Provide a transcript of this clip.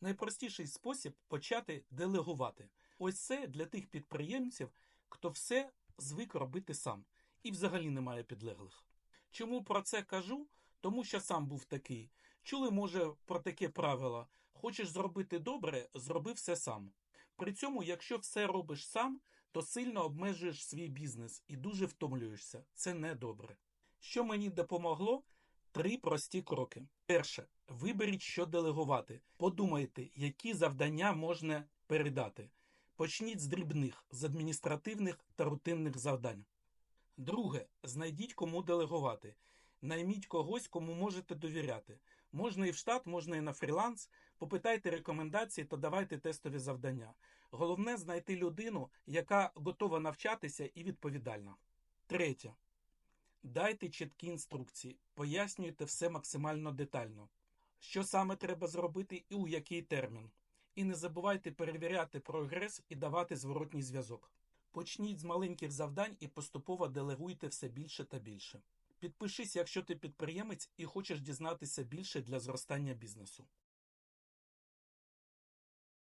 Найпростіший спосіб почати делегувати. Ось це для тих підприємців, хто все звик робити сам і взагалі немає підлеглих. Чому про це кажу? Тому що сам був такий. Чули, може, про таке правило: хочеш зробити добре, зроби все сам. При цьому, якщо все робиш сам, то сильно обмежуєш свій бізнес і дуже втомлюєшся. Це не добре. Що мені допомогло? Три прості кроки. Перше, виберіть, що делегувати. Подумайте, які завдання можна передати. Почніть з дрібних, з адміністративних та рутинних завдань. Друге, знайдіть кому делегувати. Найміть когось, кому можете довіряти. Можна і в штат, можна і на фріланс. Попитайте рекомендації та давайте тестові завдання. Головне знайти людину, яка готова навчатися і відповідальна. Третє. Дайте чіткі інструкції, пояснюйте все максимально детально, що саме треба зробити і у який термін. І не забувайте перевіряти прогрес і давати зворотній зв'язок. Почніть з маленьких завдань і поступово делегуйте все більше та більше. Підпишись, якщо ти підприємець і хочеш дізнатися більше для зростання бізнесу.